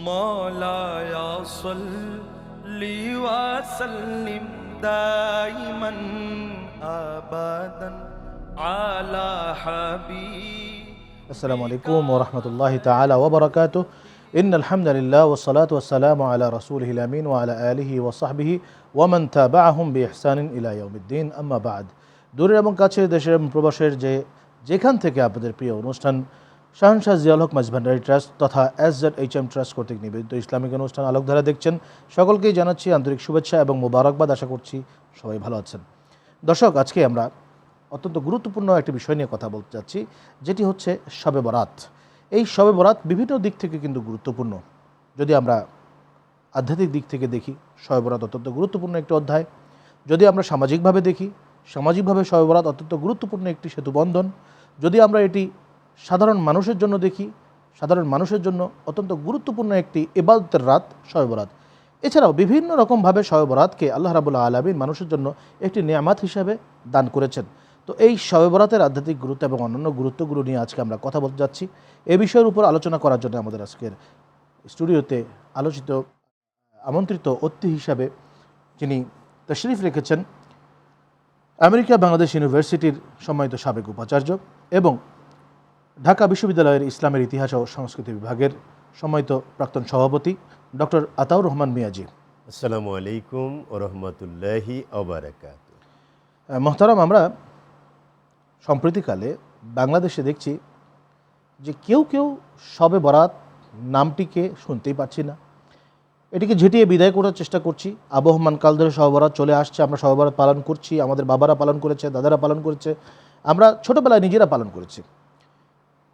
مولاي صل وسلم دائما ابدا على حبيب আসসালামু আলাইকুম ওরহমতুল্লাহ তালা ওবরাকাত ইন আলহামদুলিল্লাহ ওসলাত ওসালাম আলা রসুলহিল আমিন ওয়ালা আলিহি ওসাহবিহি ওয়ামান তাবাহুম বি ইহসানিন ইলা ইয়াউমিদ্দিন আম্মা বাদ দূরের এবং কাছে দেশের এবং প্রবাসের যে যেখান থেকে আপনাদের প্রিয় অনুষ্ঠান শাহনশাহ জিয়াল হক মাজভান্ডারি ট্রাস্ট তথা S Z H M trust কর্তৃক নিবেদিত ইসলামিক অনুষ্ঠান আলোকধারা দেখছেন। সকলকেই জানাচ্ছি আন্তরিক শুভেচ্ছা এবং মোবারকবাদ। আশা করছি সবাই ভালো আছেন। দর্শক, আজকে আমরা অত্যন্ত গুরুত্বপূর্ণ একটি বিষয় নিয়ে কথা বলতে যাচ্ছি, যেটি হচ্ছে শবে বরাত। এই শবে বরাত বিভিন্ন দিক থেকে কিন্তু গুরুত্বপূর্ণ। যদি আমরা আধ্যাত্মিক দিক থেকে দেখি, শবে বরাত অত্যন্ত গুরুত্বপূর্ণ একটি অধ্যায়। যদি আমরা সামাজিকভাবে দেখি, সামাজিকভাবে শবে বরাত অত্যন্ত গুরুত্বপূর্ণ একটি সেতুবন্ধন। যদি আমরা এটি সাধারণ মানুষের জন্য দেখি, সাধারণ মানুষের জন্য অত্যন্ত গুরুত্বপূর্ণ একটি এবাদতের রাত শবে বরাত এছাড়াও বিভিন্ন রকমভাবে শবে বরাতকে আল্লাহ রাবুল্লাহ আলমিন মানুষের জন্য একটি নিয়ামাত হিসাবে দান করেছেন। তো এই শবে বরাতের আধ্যাত্মিক গুরুত্ব এবং অন্যান্য গুরুত্বগুলো নিয়ে আজকে আমরা কথা বলতে যাচ্ছি। এ বিষয়ের উপর আলোচনা করার জন্য আমাদের আজকের স্টুডিওতে আলোচিত, আমন্ত্রিত অতিথি হিসাবে যিনি তশরিফ রেখেছেন আমেরিকা বাংলাদেশ ইউনিভার্সিটির সম্মানিত সাবেক উপাচার্য এবং ঢাকা বিশ্ববিদ্যালয়ের ইসলামের ইতিহাস ও সংস্কৃতি বিভাগের সম্মানিত প্রাক্তন সভাপতি ডক্টর আতাউর রহমান মিয়াজি। আসসালামু আলাইকুম ও রহমতুল্লাহি অবরাকাত মহতারাম আমরা সম্প্রতিকালে বাংলাদেশে দেখছি যে কেউ কেউ সবে বরাত নামটিকে শুনতেই পাচ্ছি না। এটিকে ঝেঁটিয়ে বিদায় করার চেষ্টা করছি। আবহমান কাল ধরে সবে বরাত চলে আসছে আমরা সবে বরাত পালন করছি আমাদের বাবারা পালন করেছে দাদারা পালন করেছে আমরা ছোটোবেলায় নিজেরা পালন করেছি।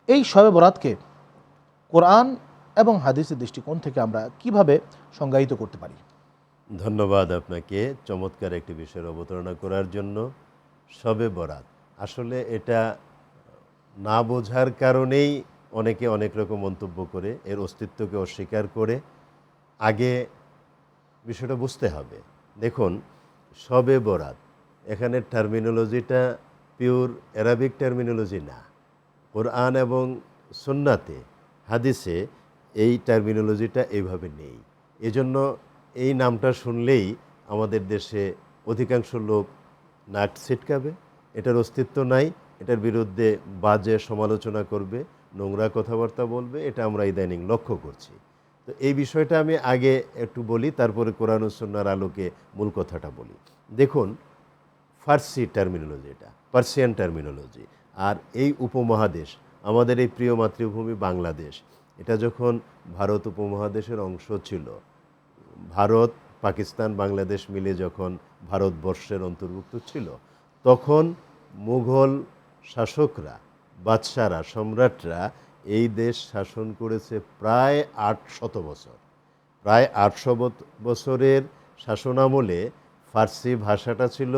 এই শবে বরাতকে কোরআন এবং হাদিসের দৃষ্টিকোণ থেকে আমরা কীভাবে সংজ্ঞায়িত করতে পারি? ধন্যবাদ আপনাকে চমৎকার একটি বিষয়ের অবতারণা করার জন্য। সবে বরাত আসলে এটা না বোঝার কারণেই অনেকে অনেক রকম মন্তব্য করে, এর অস্তিত্বকে অস্বীকার করে। আগে বিষয়টা বুঝতে হবে। দেখুন সবে বরাত এখানে টার্মিনোলজিটা পিওর অ্যারাবিক টার্মিনোলজি না। কোরআন এবং সুন্নাতে, হাদিসে এই টার্মিনোলজিটা এইভাবে নেই। এজন্য এই নামটা শুনলেই আমাদের দেশে অধিকাংশ লোক নাক ছিটকাবে, এটার অস্তিত্ব নাই, এটার বিরুদ্ধে বাজে সমালোচনা করবে, নোংরা কথাবার্তা বলবে, এটা আমরা ইদানিং লক্ষ্য করছি। তো এই বিষয়টা আমি আগে একটু বলি, তারপরে কোরআন ও আলোকে মূল কথাটা বলি। দেখুন, ফার্সি টার্মিনোলজি এটা পার্সিয়ান টার্মিনোলজি আর এই উপমহাদেশ, আমাদের এই প্রিয় মাতৃভূমি বাংলাদেশ, এটা যখন ভারত উপমহাদেশের অংশ ছিল, ভারত, পাকিস্তান, বাংলাদেশ মিলে যখন ভারতবর্ষের অন্তর্ভুক্ত ছিল, তখন মুঘল শাসকরা, বাদশারা, সম্রাটরা এই দেশ শাসন করেছে প্রায় আট শত বছর। প্রায় আটশো বছরের শাসনামলে ফার্সি ভাষাটা ছিল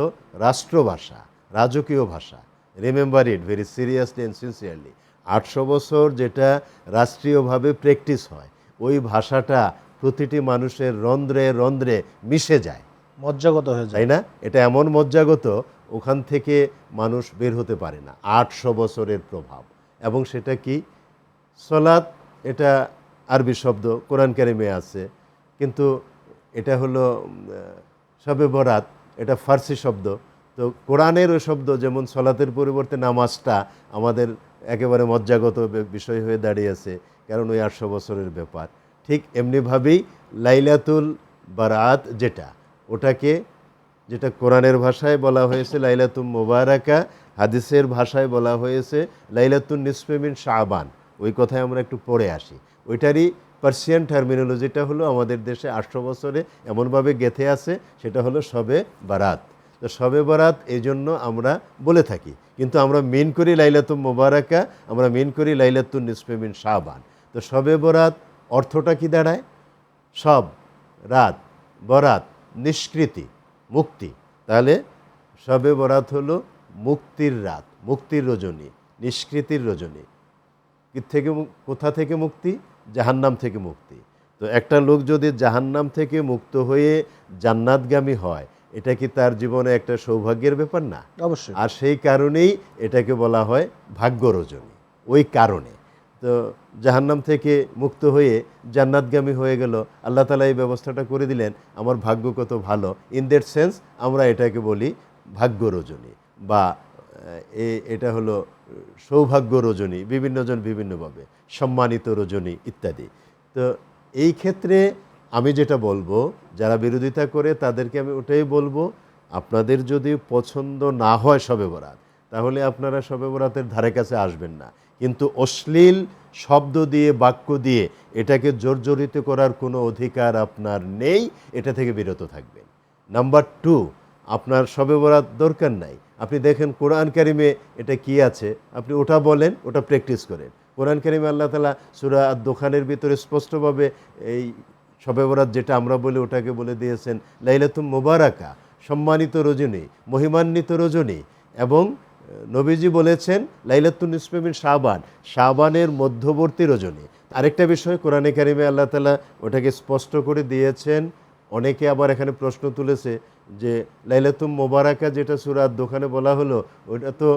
রাষ্ট্রভাষা, রাজকীয় ভাষা। Remember it very seriously and sincerely আটশো বছর যেটা রাষ্ট্রীয়ভাবে প্র্যাকটিস হয় ওই ভাষাটা প্রতিটি মানুষের রন্ধ্রে রন্ধ্রে মিশে যায়। মজ্জাগত হয়ে যায়। না? এটা এমন মজ্জাগত ওখান থেকে মানুষ বের হতে পারে না। আটশো বছরের প্রভাব। এবং সেটা কি? সলাৎ এটা আরবি শব্দ কোরআন কারিমে আছে। কিন্তু এটা হলো শবে বরাত এটা ফার্সি শব্দ। তো কোরআনের ওই শব্দ যেমন সলাতের পরিবর্তে নামাজটা আমাদের একেবারে মজ্জাগত বিষয় হয়ে দাঁড়িয়েছে কারণ ওই আটশো বছরের ব্যাপার। ঠিক এমনিভাবেই লাইলাতুল বারাত যেটা, ওটাকে যেটা কোরআনের ভাষায় বলা হয়েছে, লাইলাতুম মোবারাকা, হাদিসের ভাষায় বলা হয়েছে, লাইলাতুন নিসফেমিন শাহবান ওই কথায় আমরা একটু পড়ে আসি। ওইটারই পার্সিয়ান টার্মিনোলজিটা হলো আমাদের দেশে আটশো বছরে এমনভাবে গেথে আছে, সেটা হলো সবে বারাত। তো সবে বরাত এই জন্য আমরা বলে থাকি। কিন্তু আমরা মেন করি লাইলাতুম মোবারকা, আমরা মেন করি লাইলাতুন নিসফেমিন শাহবান তো সবে বরাত অর্থটা কি দাঁড়ায়? সব, রাত, বরাত, নিষ্কৃতি, মুক্তি। তাহলে সবে বরাত হলো মুক্তির রাত, মুক্তির রজনী, নিষ্কৃতির রজনী। থেকে কোথা থেকে মুক্তি? জাহান্নাম থেকে মুক্তি। তো একটা লোক যদি জাহান্নাম থেকে মুক্ত হয়ে জান্নাতগামী হয় এটা কি তার জীবনে একটা সৌভাগ্যের ব্যাপার না? অবশ্যই। আর সেই কারণেই এটাকে বলা হয় ভাগ্য রজনী। ওই কারণে। তো জাহান্নাম থেকে মুক্ত হয়ে জান্নাতগামী হয়ে গেল। আল্লাহ তালা এই ব্যবস্থাটা করে দিলেন আমার ভাগ্য কত ভালো। ইন দ্যাট সেন্স আমরা এটাকে বলি ভাগ্য রজনী বা এ- এটা হলো সৌভাগ্য রজনী বিভিন্নজন বিভিন্নভাবে সম্মানিত রজনী ইত্যাদি। তো এই ক্ষেত্রে আমি যেটা বলব, যারা বিরোধিতা করে তাদেরকে আমি ওটাই বলব, আপনাদের যদি পছন্দ না হয় শবে বরাত, তাহলে আপনারা শবে বরাতের ধারে কাছে আসবেন না। কিন্তু অশ্লীল শব্দ দিয়ে, বাক্য দিয়ে এটাকে জর্জরিত করার কোনো অধিকার আপনার নেই, এটা থেকে বিরত থাকবেন। নাম্বার টু, আপনার শবে বরাত দরকার নাই। আপনি দেখেন কোরআন কারিমে এটা কি আছে? আপনি ওটা বলেন, ওটা প্র্যাকটিস করেন। কোরআন কারিমে আল্লাহ তালা সুরা দোকানের ভিতরে স্পষ্টভাবে এই শবে বরাত যেটা আমরা বলি, ওটাকে বলে দিয়েছেন লাইলাতুম মোবারাকা, সম্মানিত রজনী, মহিমান্বিত রজনী। এবং নবীজি বলেছেন লাইলাতুন ইসলামিন শাহবান শাহবানের মধ্যবর্তী রজনী। আরেকটা বিষয়, কোরআনে কারিমে আল্লাহ তালা ওটাকে স্পষ্ট করে দিয়েছেন। অনেকে আবার এখানে প্রশ্ন তুলেছে যে লাইলাতুম মোবারাকা যেটা সুরাত দোকানে বলা হলো, ওটা তো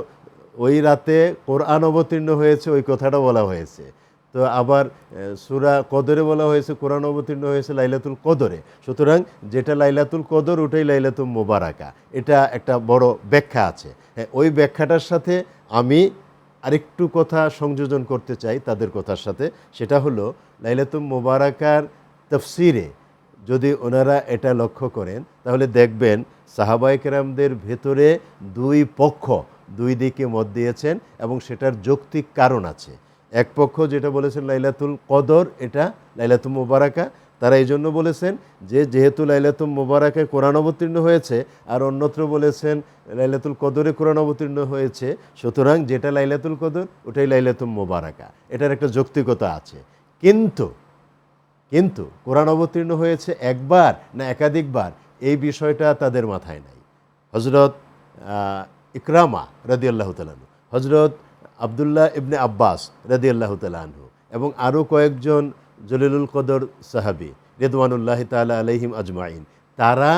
ওই রাতে কোরআন অবতীর্ণ হয়েছে, ওই কথাটা বলা হয়েছে। তো আবার সুরা কদরে বলা হয়েছে, কোরআন অবতীর্ণ হয়েছে লাইলাতুল কদরে। সুতরাং যেটা লাইলাতুল কদর, ওটাই লাইলাতুল মোবারাকা। এটা একটা বড় ব্যাখ্যা আছে। হ্যাঁ ওই ব্যাখ্যাটার সাথে আমি আরেকটু কথা সংযোজন করতে চাই তাদের কথার সাথে। সেটা হলো, লাইলাতুল মোবারাকার তফসিরে যদি ওনারা এটা লক্ষ্য করেন, তাহলে দেখবেন সাহাবাই কেরামদের ভেতরে দুই পক্ষ দুই দিকে মত দিয়েছেন এবং সেটার যৌক্তিক কারণ আছে। এক পক্ষ যেটা বলেছেন লাইলাতুল কদর, এটা লাইলাতুল মোবারাকা। তারা এই জন্য বলেছেন যে যেহেতু লাইলাতুল মোবারাকায় কোরআন অবতীর্ণ হয়েছে আর অন্যত্র বলেছেন লাইলাতুল কদরে কোরআন অবতীর্ণ হয়েছে, সুতরাং যেটা লাইলাতুল কদর, ওটাই লাইলাতুল মোবারাকা। এটার একটা যৌক্তিকতা আছে। কিন্তু কিন্তু কোরআন অবতীর্ণ হয়েছে একবার না একাধিকবার, এই বিষয়টা তাদের মাথায় নাই। হজরত ইকরামা রাদি আল্লাহ তালানু হজরত আবদুল্লাহ ইবনে আব্বাস রাদি আল্লাহ তালাহু এবং আরও কয়েকজন জলিলুল কদর সাহাবি রেদওয়ানুল্লাহ তালা আলহিম আজমাইন। তারা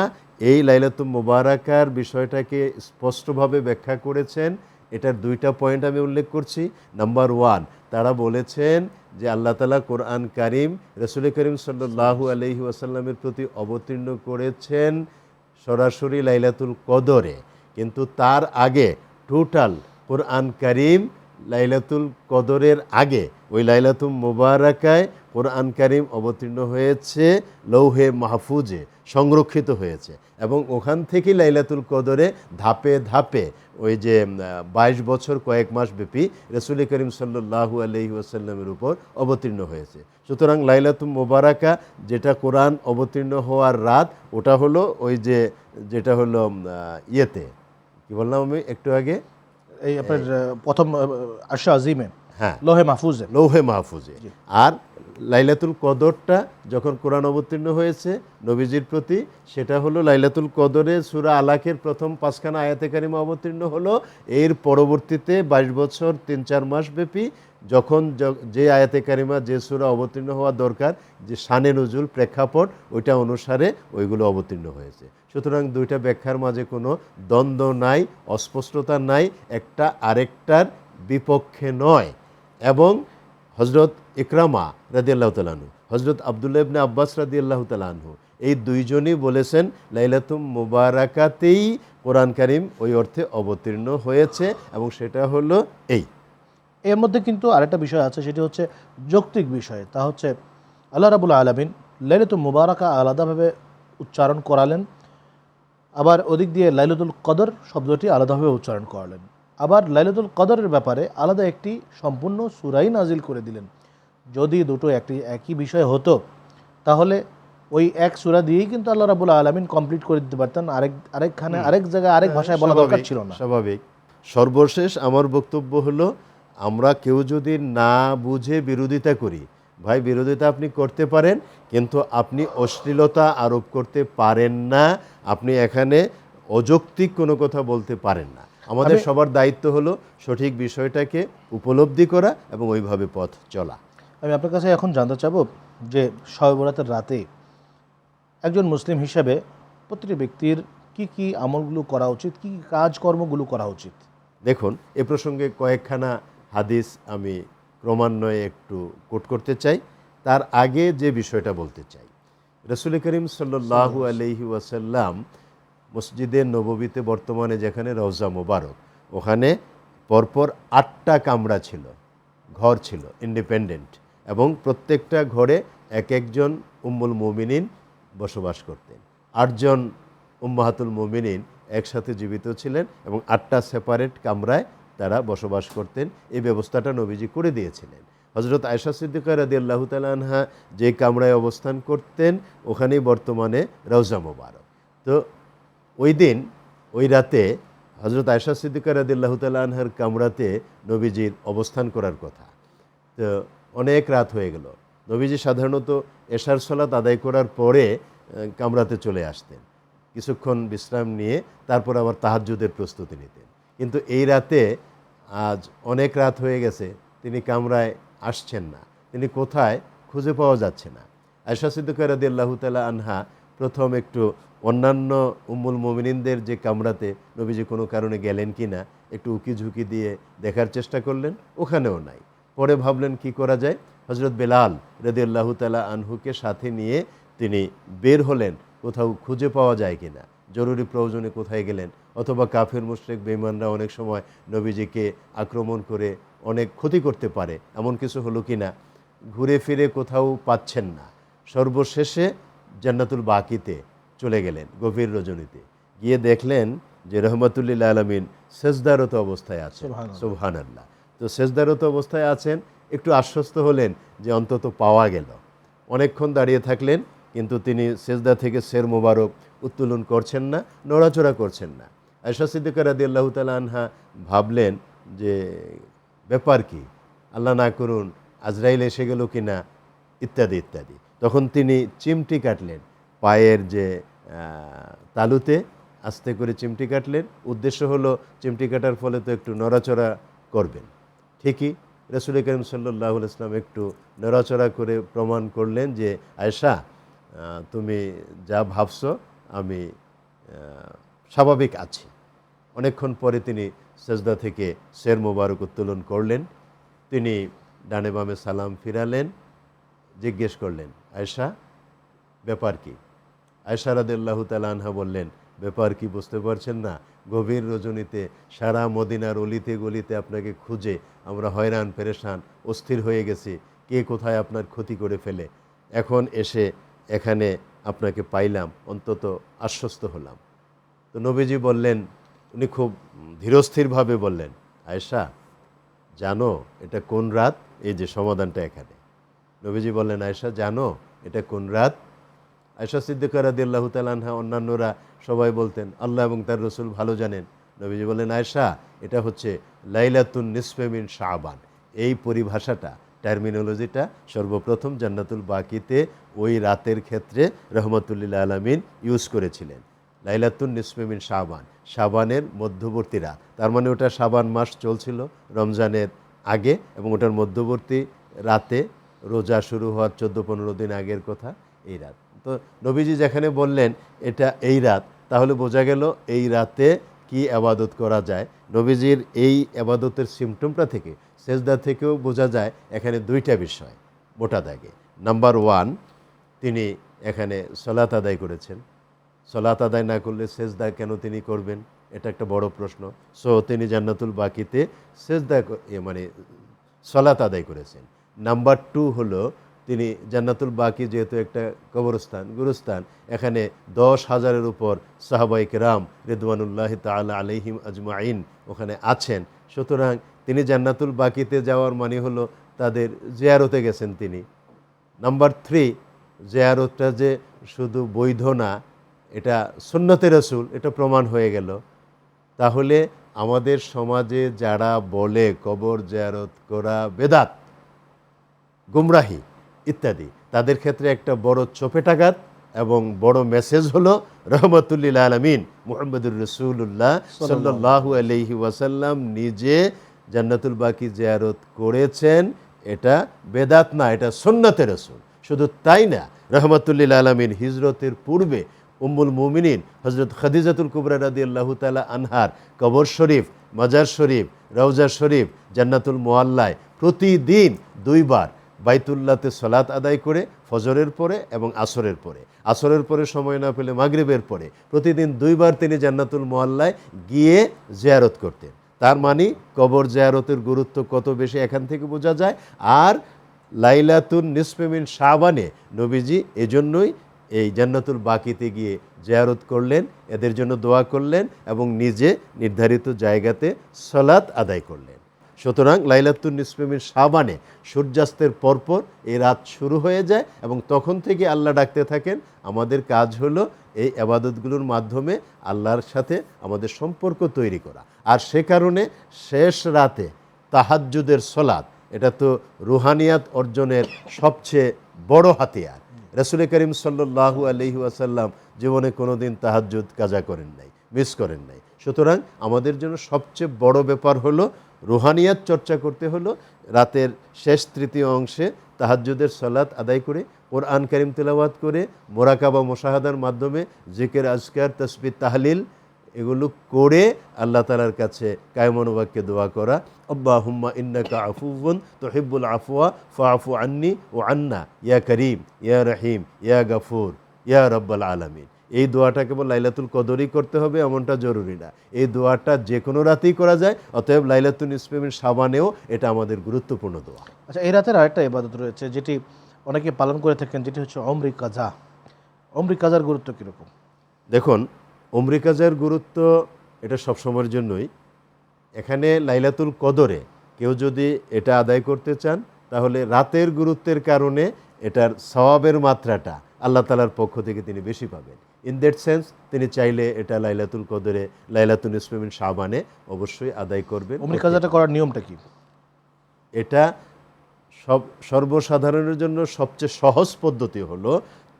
এই লাইলাতুম মুবারাকার বিষয়টাকে স্পষ্টভাবে ব্যাখ্যা করেছেন। এটার দুইটা পয়েন্ট আমি উল্লেখ করছি। নাম্বার ওয়ান, তারা বলেছেন যে আল্লাহ তালা কোরআন কারিম, রসুল করিম সাল্লাহু আলহি ওয়াসাল্লামের প্রতি অবতীর্ণ করেছেন সরাসরি লাইলাতুল কদরে। কিন্তু তার আগে টোটাল কোরআন কারিম লাইলাতুল কদরের আগে, ওই লাইলাতুল মোবারকায় কোরআন কারিম অবতীর্ণ হয়েছে, লৌহে মাহফুজে সংরক্ষিত হয়েছে এবং ওখান থেকে লাইলাতুল কদরে ধাপে ধাপে ওই যে বাইশ বছর কয়েক মাস ব্যাপী রসুল করিম সাল্লু আলহি ওয়াসাল্লামের উপর অবতীর্ণ হয়েছে। সুতরাং লাইলাতুল মোবারাকা যেটা কোরআন অবতীর্ণ হওয়ার রাত, ওটা হলো ওই যে, যেটা হলো ইয়েতে। কি বললাম আমি একটু আগে? এই আপনার প্রথম আশা আজিমে হ্যাঁ। লোহে মাহফুজে লোহে মাহফুজে। আর লাইলাতুল কদরটা যখন কোরআন অবতীর্ণ হয়েছে নবীজির প্রতি সেটা হলো লাইলাতুল কদরে সুরা আলাকের প্রথম পাঁচখানা আয়াতে কারিমা অবতীর্ণ হলো। এর পরবর্তীতে বাইশ বছর তিন চার মাস ব্যাপী যখন যে আয়াতে কারিমা, যে সুরা অবতীর্ণ হওয়া দরকার, যে সানে নজুল প্রেক্ষাপট, ওইটা অনুসারে ওইগুলো অবতীর্ণ হয়েছে। সুতরাং দুইটা ব্যাখ্যার মাঝে কোনো দ্বন্দ্ব নাই, অস্পষ্টতা নাই, একটা আরেকটার বিপক্ষে নয়। এবং হজরত ইকরামা রাদি আল্লাহ তালাহু হজরত আবদুল্লাহ ইবনে আব্বাস রাদি আল্লাহ তালাহু এই দুইজনই বলেছেন, লাইলাতুম মুবারাকাতেই কোরআন কারিম ওই অর্থে অবতীর্ণ হয়েছে এবং সেটা হলো এই। এর মধ্যে কিন্তু আরেকটা বিষয় আছে সেটি হচ্ছে যৌক্তিক বিষয়। তা হচ্ছে আল্লাহ রাবুল আলমিন লাইলাতুল মুবারাকা আলাদাভাবে উচ্চারণ করালেন আবার ওদিক দিয়ে লাইলাতুল কদর শব্দটি আলাদাভাবে উচ্চারণ করালেন। আবার লাইলাতুল কদরের ব্যাপারে আলাদা একটি সম্পূর্ণ সুরাই নাজিল করে দিলেন। যদি দুটো একটি একই বিষয় হতো তাহলে ওই এক সুরা দিয়েই কিন্তু আল্লাহ রাবুল আলমিন কমপ্লিট করে দিতে পারতেন। আরেক আরেকখানে আরেক জায়গায় আরেক ভাষায় বলা দরকার ছিল না। স্বাভাবিক। সর্বশেষ আমার বক্তব্য হলো আমরা কেউ যদি না বুঝে বিরোধিতা করি ভাই বিরোধিতা আপনি করতে পারেন কিন্তু আপনি অশ্লীলতা আরোপ করতে পারেন না আপনি এখানে অযৌক্তিক কোনো কথা বলতে পারেন না। আমাদের সবার দায়িত্ব হলো সঠিক বিষয়টাকে উপলব্ধি করা এবং ওইভাবে পথ চলা। আমি আপনার কাছে এখন জানতে চাবো যে শবে রাতে একজন মুসলিম হিসেবে প্রতিটি ব্যক্তির কি কি আমলগুলো করা উচিত কি কি কাজকর্মগুলো করা উচিত? দেখুন এ প্রসঙ্গে কয়েকখানা হাদিস আমি ক্রমান্বয়ে একটু কোট করতে চাই। তার আগে যে বিষয়টা বলতে চাই। রসুল করিম সাল্লাহু আলহি ওয়াসাল্লাম মসজিদে নববীতে বর্তমানে যেখানে রওজা মোবারক, ওখানে পরপর আটটা কামরা ছিল, ঘর ছিল ইন্ডিপেন্ডেন্ট এবং প্রত্যেকটা ঘরে এক একজন উম্মুল মুমিনিন বসবাস করতেন। আটজন উম্মাহাতুল মুমিনিন একসাথে জীবিত ছিলেন এবং আটটা সেপারেট কামরায় তারা বসবাস করতেন, এই ব্যবস্থাটা নবীজি করে দিয়েছিলেন। হজরত আয়সা সিদ্দিকা রাদি আল্লাহ তালহা যে কামরায় অবস্থান করতেন, ওখানেই বর্তমানে রওজা মোবারক। তো ওই দিন, ওই রাতে হজরত আয়সা সিদ্দিকা রাদি আল্লাহ তালহার কামরাতে নবীজির অবস্থান করার কথা। তো অনেক রাত হয়ে গেল। নবীজি সাধারণত এশার সলাত আদায় করার পরে কামরাতে চলে আসতেন। কিছুক্ষণ বিশ্রাম নিয়ে তারপর আবার তাহাজ্জুদের প্রস্তুতি নিতেন। কিন্তু এই রাতে আজ অনেক রাত হয়ে গেছে, তিনি কামরায় আসছেন না। তিনি কোথায় খুঁজে পাওয়া যাচ্ছে না। আয়সা সিদ্দিকা রাদি আল্লাহ তালা আনহা প্রথম একটু অন্যান্য উম্মুল মোমিনিনদের যে কামরাতে নবীজি কোনো কারণে গেলেন কি না, একটু উকি ঝুঁকি দিয়ে দেখার চেষ্টা করলেন, ওখানেও নাই। পরে ভাবলেন কি করা যায়? হজরত বেলাল রদি আল্লাহ তালা আনহুকে সাথে নিয়ে তিনি বের হলেন, কোথাও খুঁজে পাওয়া যায় কিনা জরুরি প্রয়োজনে কোথায় গেলেন? অথবা কাফের মুশরেক বেইমানরা অনেক সময় নবীজিকে আক্রমণ করে অনেক ক্ষতি করতে পারে। এমন কিছু হলো কি না? ঘুরে ফিরে কোথাও পাচ্ছেন না। সর্বশেষে জান্নাতুল বাকিতে চলে গেলেন গভীর রজনীতে। গিয়ে দেখলেন যে রহমতুল্লিল আলমিন সেজদারত অবস্থায় আছেন। সুবহানাল্লাহ। সুবহান আল্লাহ তো সেজদারত অবস্থায় আছেন একটু আশ্বস্ত হলেন যে অন্তত পাওয়া গেল। অনেকক্ষণ দাঁড়িয়ে থাকলেন কিন্তু তিনি সেজদা থেকে শের মোবারক উত্তোলন করছেন না, নড়াচড়া করছেন না। আয়সা সিদ্দিকা রাদি আল্লাহ তালা আনহা ভাবলেন যে, ব্যাপার কি? আল্লাহ না করুন, আজরাইল এসে গেল কি না ইত্যাদি ইত্যাদি। তখন তিনি চিমটি কাটলেন, পায়ের যে তালুতে আস্তে করে চিমটি কাটলেন। উদ্দেশ্য হলো চিমটি কাটার ফলে তো একটু নড়াচড়া করবেন। ঠিকই রসুল করিম সাল্লাহ ইসলাম একটু নড়াচড়া করে প্রমাণ করলেন যে আয়সা তুমি যা ভাবছ আমি স্বাভাবিক আছি। অনেকক্ষণ পরে তিনি সেজদা থেকে শের মোবারক উত্তোলন করলেন। তিনি ডানে বামে সালাম ফিরালেন, জিজ্ঞেস করলেন আয়সা ব্যাপার কি? আয়সা রাদিল্লাহু তালানহা বললেন, ব্যাপার কি বুঝতে পারছেন না? গভীর রজনীতে, সারা মদিনার অলিতে গলিতে আপনাকে খুঁজে আমরা হয়রান, পেরেশান, অস্থির হয়ে গেছি। কে কোথায় আপনার ক্ষতি করে ফেলে? এখন এসে এখানে আপনাকে পাইলাম, অন্তত আশ্বস্ত হলাম। তো নবীজি বললেন, উনি খুব ধীরস্থিরভাবে বললেন, আয়েশা, জানো এটা কোন রাত? এই যে সমাধানটা এখানে। নবীজি বললেন, আয়েশা, জানো এটা কোন রাত? আয়েশা সিদ্দিকা রাদি আল্লাহ তালানহা অন্যান্যরা সবাই বলতেন, আল্লাহ এবং তার রসুল ভালো জানেন। নবীজি বললেন, আয়েশা, এটা হচ্ছে লাইলাতুন নিসফেমিন শাহবান এই পরিভাষাটা টার্মিনোলজিটা সর্বপ্রথম জান্নাতুল বাকিতে ওই রাতের ক্ষেত্রে রহমতুল্লিল্লা আলমিন ইউজ করেছিলেন। লাইলাতুন নিসফেমিন শাবান। শাবানের মধ্যবর্তী রাত। তার মানে ওটা শাবান মাস চলছিল রমজানের আগে এবং ওটার মধ্যবর্তী রাতে রোজা শুরু হওয়ার চোদ্দ পনেরো দিন আগের কথা এই রাত। তো নবীজি যেখানে বললেন এটা এই রাত, তাহলে বোঝা গেল এই রাতে কি আবাদত করা যায়। নবীজির এই আবাদতের সিমটমটা থেকে সেজদা থেকেও বোঝা যায় এখানে দুইটা বিষয় মোটা দাগে। নাম্বার ওয়ান তিনি এখানে সলাত আদায় করেছেন। সলাত আদায় না করলে সেজদা কেন তিনি করবেন? এটা একটা বড় প্রশ্ন। সো তিনি জান্নাতুল বাকিতে সেজদা মানে সলাত আদায় করেছেন। নাম্বার টু হলো, তিনি জান্নাতুল বাকি যেহেতু একটা কবরস্থান, গুরুস্থান, এখানে দশ হাজারের উপর সাহাবাই কেরাম রেদওয়ানুল্লাহ তালা আলহিম আজমাইন ওখানে আছেন। সুতরাং তিনি জান্নাতুল বাকিতে যাওয়ার মানে হলো তাদের জিয়ারতে গেছেন তিনি। নাম্বার থ্রি জেয়ারতটা যে শুধু বৈধ না এটা সুন্নতে রসুল এটা প্রমাণ হয়ে গেল। তাহলে আমাদের সমাজে যারা বলে কবর জেয়ারত করা বেদাত গুমরাহি ইত্যাদি তাদের ক্ষেত্রে একটা বড় চোপেটাঘাত এবং বড় মেসেজ হলো রহমতুল্লিল আলমিন মোহাম্মদুর রসুল্লাহ সাল্লাহ আলহি ওয়াসাল্লাম নিজে জান্নাতুল বাকি জিয়ারত করেছেন, এটা বেদাত না, এটা সুন্নতে রসুল। শুধু তাই না রহমতুল্লিল আলমিন হিজরতের পূর্বে উম্মুল মুমিনিন হজরত খাদিজাতুল কুবরা রাদি আল্লাহ তালা আনহার কবর শরীফ, মাজার শরীফ, রওজা শরীফ, জান্নাতুল মোয়াল্লায় প্রতিদিন দুইবার বাইতুল্লাতে সলাত আদায় করে ফজরের পরে এবং আসরের পরে। আসরের পরে সময় না পেলে মাগরিবের পরে। প্রতিদিন দুইবার তিনি জান্নাতুল মোয়াল্লায় গিয়ে জিয়ারত করতেন। তার মানে কবর জায়ারতের গুরুত্ব কত বেশি এখান থেকে বোঝা যায়। আর লাইলাতুন নিসফেমিন শাহবানে নবীজি এজন্যই এই জান্নাতুল বাকিতে গিয়ে জিয়ারত করলেন, এদের জন্য দোয়া করলেন এবং নিজে নির্ধারিত জায়গাতে সলাৎ আদায় করলেন। সুতরাং লাইলাতুন নিসফেমিন সাবানে সূর্যাস্তের পরপর এই রাত শুরু হয়ে যায় এবং তখন থেকে আল্লাহ ডাকতে থাকেন, আমাদের কাজ হলো এই আবাদতগুলোর মাধ্যমে আল্লাহর সাথে আমাদের সম্পর্ক তৈরি করা। আর সে কারণে শেষ রাতে তাহাজ্জুদের সলাদ এটা তো রুহানিয়াত অর্জনের সবচেয়ে বড় হাতিয়ার। রসুল করিম সাল্লাহু আলহি আসাল্লাম জীবনে কোনো দিন তাহাজ্জুদ কাজা করেন নাই, মিস করেন নাই। সুতরাং আমাদের জন্য সবচেয়ে বড় ব্যাপার হলো রুহানিয়াত চর্চা করতে হলো। রাতের শেষ তৃতীয় অংশে তাহাজ্জুদের সলাৎ আদায় করে, কোরআন করিম তেলাওয়াত করে, মোরাকাবা মোশাহাদার মাধ্যমে জিকের আজকার তসবি তাহলিল এগুলো করে আল্লাহ তালার কাছে কায়মনোবাক্যে দোয়া করা। আব্বা হুম্মা ইন্নাকা আফুবন তোহিব্বুল আফওয়া ফাফু আন্নি ও আন্না। ইয়া করিম, ইয়া রহিম, ইয়া গাফুর, ইয়া রব্বাল আলমিন। এই দোয়াটা কেবল লাইলাতুল কদরই করতে হবে এমনটা জরুরি না। এই দোয়াটা যে কোনো রাতেই করা যায় অতএব লাইলাতুল ইসলামের সাবানেও এটা আমাদের গুরুত্বপূর্ণ দোয়া। আচ্ছা এই রাতের আরেকটা ইবাদত রয়েছে যেটি অনেকে পালন করে থাকেন যেটি হচ্ছে অমরি কাজা। অমরি কাজার গুরুত্ব কীরকম? দেখুন অমরিকাজার গুরুত্ব এটা সবসময়ের জন্যই। এখানে লাইলাতুল কদরে কেউ যদি এটা আদায় করতে চান তাহলে রাতের গুরুত্বের কারণে এটার সওয়াবের মাত্রাটা আল্লাহ তালার পক্ষ থেকে তিনি বেশি পাবেন। ইন দ্যাট সেন্স তিনি চাইলে এটা লাইলাতুল কদরে লাইলাতুল ইসলামিন শাবানে অবশ্যই আদায় করবেন। অমরি কাজাটা করার নিয়মটা কি? এটা সব সর্বসাধারণের জন্য সবচেয়ে সহজ পদ্ধতি হলো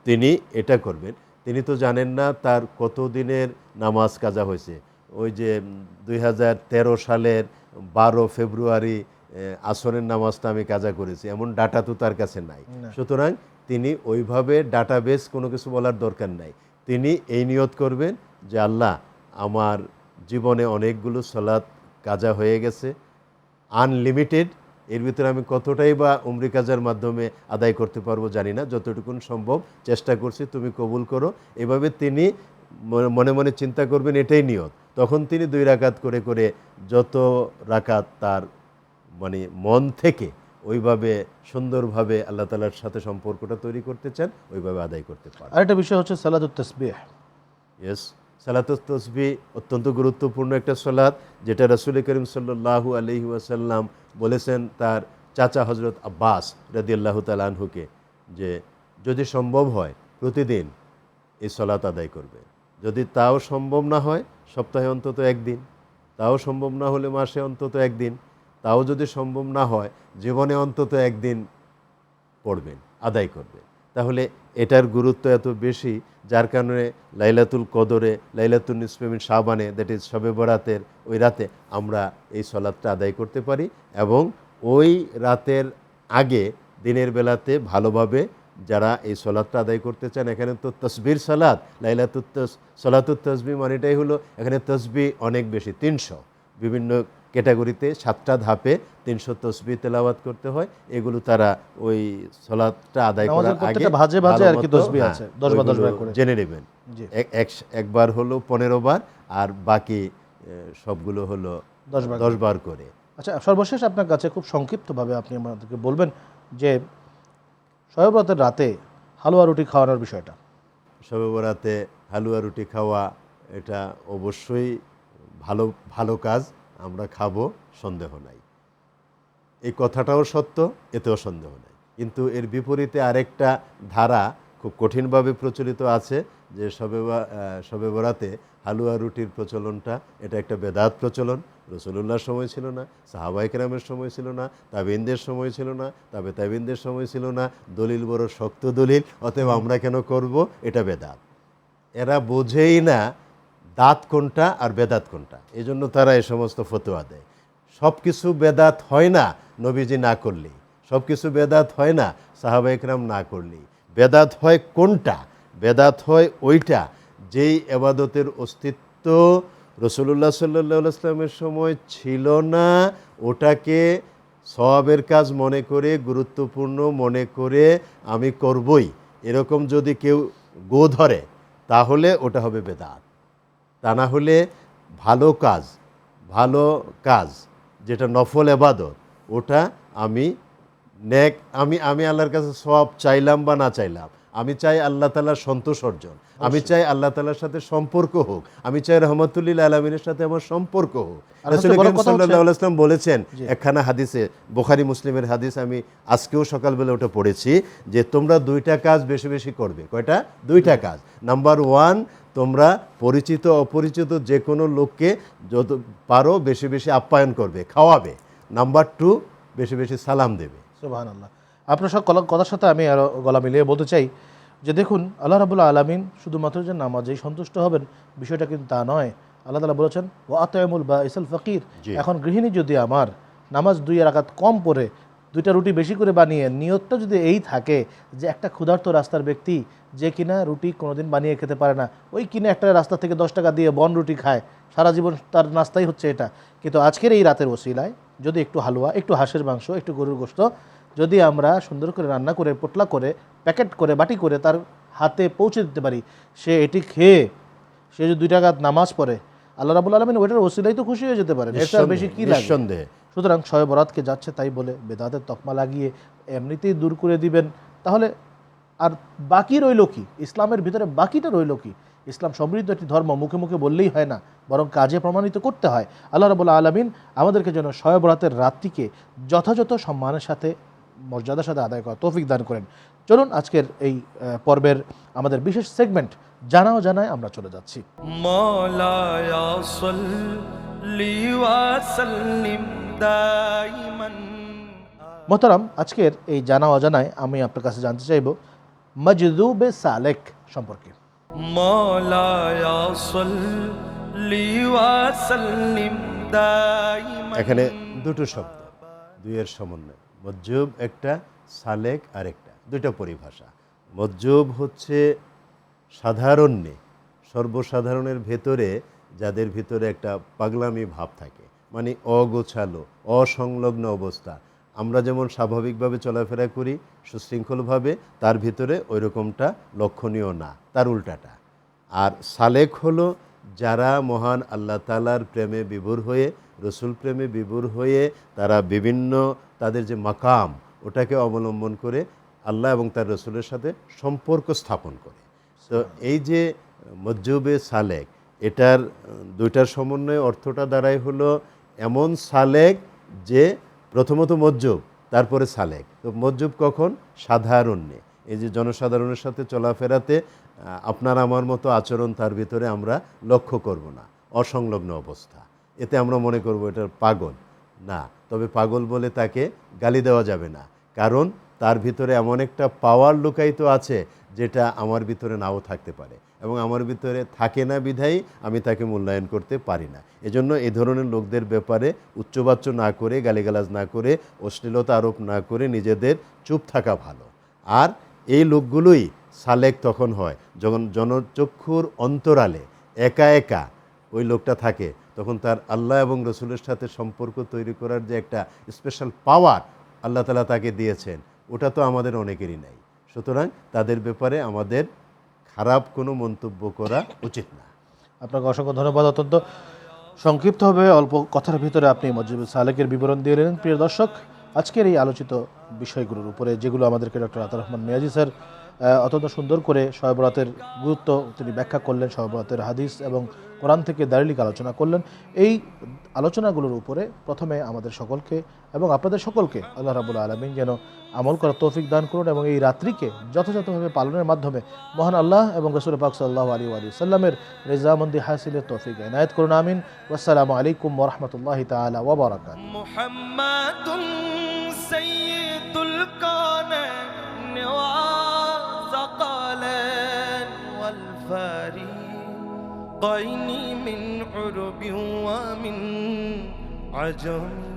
তিনি এটা করবেন। তিনি তো জানেন না তার কত দিনের নামাজ কাজা হয়েছে। ওই যে দুই হাজার তেরো সালের বারো ফেব্রুয়ারি আসরের নামাজটা আমি কাজা করেছি। এমন ডাটা তো তার কাছে নাই। সুতরাং তিনি ওইভাবে ডাটাবেস কোনো কিছু বলার দরকার নাই। তিনি এই নিয়ত করবেন যে, আল্লাহ, আমার জীবনে অনেকগুলো সলাৎ কাজা হয়ে গেছে। আনলিমিটেড এর ভিতরে আমি কতটাই বা উমরি কাজার মাধ্যমে আদায় করতে পারব জানি না। যতটুকুন সম্ভব চেষ্টা করছি, তুমি কবুল করো। এভাবে তিনি মনে মনে চিন্তা করবেন, এটাই নিয়ত। তখন তিনি দুই রাকাত করে করে যত রাকাত তার মানে মন থেকে ওইভাবে সুন্দরভাবে আল্লাহ তালার সাথে সম্পর্কটা তৈরি করতে চান ওইভাবে আদায় করতে পারেন। আরেকটা বিষয় হচ্ছে সালাদুত তসবিহ। ইয়েস সালাতুত তসবি অত্যন্ত গুরুত্বপূর্ণ একটা সালাত যেটা রসুল করিম সাল্লাহু আলহি ওয়াসাল্লাম বলেছেন তার চাচা হজরত আব্বাস রাদি আল্লাহ তালানহুকে যে যদি সম্ভব হয় প্রতিদিন এই সলাত আদায় করবে। যদি তাও সম্ভব না হয় সপ্তাহে অন্তত একদিন। তাও সম্ভব না হলে মাসে অন্তত একদিন। তাও যদি সম্ভব না হয়, জীবনে অন্তত একদিন পড়বেন, আদায় করবেন। তাহলে এটার গুরুত্ব এত বেশি, যার কারণে লাইলাতুল কদরে লাইলাতুল নিসফেমিন শাবানে দ্যাট ইজ শবে বরাতের ওই রাতে আমরা এই সলাদটা আদায় করতে পারি এবং ওই রাতের আগে দিনের বেলাতে ভালোভাবে যারা এই সলাদটা আদায় করতে চান, এখানে তো তসবির সালাদ, লাইলাতুত সলাতুত তসবি মানেটাই হলো এখানে তসবি অনেক বেশি, তিনশো। বিভিন্ন ক্যাটাগরিতে সাতটা ধাপে তিনশো তসবি তেলাওয়াত করতে হয়। এগুলো তারা ওই সলাদটা আদায় করার আগে ভাজে ভাজে আর কি তসবিহ হ্যাঁ, আছে, দশ বা দশ ওইগুলো বার করে। জেনে নেবেন। একবার হলো পনেরো বার আর বাকি সবগুলো হলো দশ বার করে। আচ্ছা সর্বশেষ আপনার কাছে খুব সংক্ষিপ্তভাবে আপনি আমাদেরকে বলবেন যে শয়বরাতের রাতে হালুয়া রুটি খাওয়ানোর বিষয়টা। সবে বরাতে হালুয়া রুটি খাওয়া এটা অবশ্যই ভালো ভালো কাজ। আমরা খাব, সন্দেহ নাই। এই কথাটাও সত্য, এতেও সন্দেহ নাই। কিন্তু এর বিপরীতে আরেকটা ধারা খুব কঠিনভাবে প্রচলিত আছে যে সবে সবে বরাতে হালুয়া রুটির প্রচলনটা, এটা একটা বেদাত প্রচলন। রসুল্লাহর সময় ছিল না সাহাবাইকেরামের সময় ছিল না, তাবিনদের সময় ছিল না, তবে তাবিনদের সময় ছিল না। দলিল বড় শক্ত দলিল, অতএব আমরা কেন করব? এটা বেদাত। এরা বোঝেই না দাঁত কোনটা আর বেদাত কোনটা? এই জন্য তারা এই সমস্ত ফতোয়া দেয়। সব কিছু বেদাত হয় না নবীজি না করলেই। সব কিছু বেদাত হয় না সাহাবা একরাম না করলেই। বেদাত হয় কোনটা? বেদাত হয় ওইটা। যেই এবাদতের অস্তিত্ব রসুল্লাহ সাল্লাহ আসলামের সময় ছিল না, ওটাকে সওয়াবের কাজ মনে করে, গুরুত্বপূর্ণ মনে করে আমি করবই। এরকম যদি কেউ গো ধরে, তাহলে ওটা হবে বেদাত। তা না হলে ভালো কাজ ভালো কাজ যেটা নফল এবাদত ওটা আমি নেক আমি আমি আল্লাহর কাছে সব চাইলাম বা না চাইলাম। আমি চাই আল্লাহ তালার সন্তোষ অর্জন। আমি চাই আল্লাহ তালার সাথে সম্পর্ক হোক। আমি চাই রহমতুল্লিল আলমিনের সাথে আমার সম্পর্ক হোক। ওয়াসাল্লাম বলেছেন একখানা হাদিসে বোখারি মুসলিমের হাদিস আমি আজকেও সকালবেলা ওটা পড়েছি যে তোমরা দুইটা কাজ বেশি বেশি করবে। কয়টা? দুইটা কাজ। নাম্বার ওয়ান তোমরা পরিচিত অপরিচিত যে কোনো লোককে যত পারো বেশি বেশি আপ্যায়ন করবে খাওয়াবে। নাম্বার টু বেশি বেশি সালাম দেবে। আল্লাহ আপনার সব কথার সাথে আমি আরও গলা মিলিয়ে বলতে চাই যে দেখুন আল্লাহ রাবুল্লাহ আলমিন শুধুমাত্র যে নামাজেই সন্তুষ্ট হবেন বিষয়টা কিন্তু তা নয়। আল্লাহ তালা বলেছেন ও আতয়মুল বা ইসল ফকির এখন গৃহিণী যদি আমার নামাজ দুই রাকাত কম পড়ে দুইটা রুটি বেশি করে বানিয়ে নিয়তটা যদি এই থাকে যে একটা ক্ষুধার্ত রাস্তার ব্যক্তি যে কিনা রুটি কোনোদিন বানিয়ে খেতে পারে না, ওই কিনা একটা রাস্তা থেকে দশ টাকা দিয়ে বন রুটি খায়, সারা জীবন তার নাস্তাই হচ্ছে এটা। কিন্তু আজকের এই রাতের ওসিলায় যদি একটু হালুয়া, একটু হাঁসের মাংস, একটু গরুর গোস্ত, যদি আমরা সুন্দর করে রান্না করে, পোটলা করে, প্যাকেট করে, বাটি করে তার হাতে পৌঁছে দিতে পারি, সে এটি খেয়ে, সে যদি দুই টাকা নামাজ পড়ে, আল্লাহ রাবুল আলমিন ওইটার ওসিলাই তো খুশি হয়ে যেতে পারে বেশি কি লাগে নিঃসন্দেহে। সুতরাং শয়ে বরাতকে যাচ্ছে তাই বলে বেদাতের তকমা লাগিয়ে এমনিতেই দূর করে দিবেন। তাহলে আর বাকি রইল কি? ইসলামের ভিতরে বাকিটা রইল কি? ইসলাম সমৃদ্ধ একটি ধর্ম, মুখে মুখে বললেই হয় না, বরং কাজে প্রমাণিত করতে হয়। আল্লাহ রবুল্লা আলমিন আমাদেরকে যেন শয়ে বরাতের রাত্রিকে যথাযথ সম্মানের সাথে, মর্যাদার সাথে আদায় করা তৌফিক দান করেন। চলুন আজকের এই পর্বের আমাদের বিশেষ সেগমেন্ট জানাও জানায় আমরা চলে যাচ্ছি। মলায়া মোহতারাম আজকের এই জানা অজানায় আমি আপনার কাছে জানতে চাইব মজদুবে সালেক সম্পর্কে। এখানে দুটো শব্দ দুইয়ের সমন্বয়। মজ্জুব একটা সালেক আর একটা দুইটা পরিভাষা। মজ্জুব হচ্ছে সাধারণ সর্বসাধারণের ভেতরে যাদের ভিতরে একটা পাগলামি ভাব থাকে। মানে অগোছালো, অসংলগ্ন অবস্থা। আমরা যেমন স্বাভাবিকভাবে চলাফেরা করি, সুশৃঙ্খলভাবে, তার ভিতরে ওই রকমটা লক্ষণীয় না, তার উল্টাটা। আর সালেক হলো যারা মহান আল্লাহ তালার প্রেমে বিভোর হয়ে, রসুল প্রেমে বিভোর হয়ে, তারা বিভিন্ন তাদের যে মাকাম, ওটাকে অবলম্বন করে আল্লাহ এবং তার রসুলের সাথে সম্পর্ক স্থাপন করে। তো এই যে মজ্জুবে সালেক, এটার দুইটার সমন্বয়ে অর্থটা দ্বারাই হলো এমন সালেক যে প্রথমত মজ্জুব, তারপরে সালেক। তো মজ্জুব কখন? সাধারণ্যে এই যে জনসাধারণের সাথে চলাফেরাতে আপনার আমার মতো আচরণ তার ভিতরে আমরা লক্ষ্য করব না। অসংলগ্ন অবস্থা। এতে আমরা মনে করব এটা পাগল। না, তবে পাগল বলে তাকে গালি দেওয়া যাবে না। কারণ তার ভিতরে এমন একটা পাওয়ার লুকায়িত আছে, যেটা আমার ভিতরে নাও থাকতে পারে। এবং আমার ভিতরে থাকে না বিধায়ী, আমি তাকে মূল্যায়ন করতে পারি না। এজন্য এ ধরনের লোকদের ব্যাপারে উচ্চবাচ্য না করে, গালিগালাজ না করে, অশ্লীলতা আরোপ না করে নিজেদের চুপ থাকা ভালো। আর এই লোকগুলোই সালেক তখন হয়। যখন জনচক্ষুর অন্তরালে একা একা ওই লোকটা থাকে, তখন তার আল্লাহ এবং রসুলের সাথে সম্পর্ক তৈরি করার যে একটা স্পেশাল পাওয়ার আল্লাহ তালা তাকে দিয়েছেন, ওটা তো আমাদের অনেকেরই নাই। সুতরাং তাদের ব্যাপারে আমাদের খারাপ কোনো মন্তব্য করা উচিত না। আপনাকে অসংখ্য ধন্যবাদ। অত্যন্ত সংক্ষিপ্তভাবে অল্প কথার ভিতরে আপনি মজিবুল সালেকের বিবরণ দিয়ে দিলেন প্রিয় দর্শক, আজকের এই আলোচিত বিষয়গুলোর উপরে, যেগুলো আমাদেরকে ডক্টর আতার রহমান মিয়াজি স্যার অত্যন্ত সুন্দর করে শয়বরাতের গুরুত্ব তিনি ব্যাখ্যা করলেন শয়বরাতের হাদিস এবং কোরআন থেকে দারিলিক আলোচনা করলেন এই আলোচনাগুলোর উপরে প্রথমে আমাদের সকলকে এবং আপনাদের সকলকে আল্লাহ রাবুল আলমিন যেন আমল করার তৌফিক দান করুন এবং এই রাত্রিকে যথাযথভাবে পালনের মাধ্যমে মহান আল্লাহ এবং রসুল পাক সাল্লাহ আলী আলী সাল্লামের রেজামন্দি হাসিলের তৌফিক এনায়ত করুন আমিন আসসালামু আলাইকুম ওরহমতুল্লাহ তালা ওবরাকাত محمد سيد الكونين وثقلين والفريقين من عرب ومن عجم.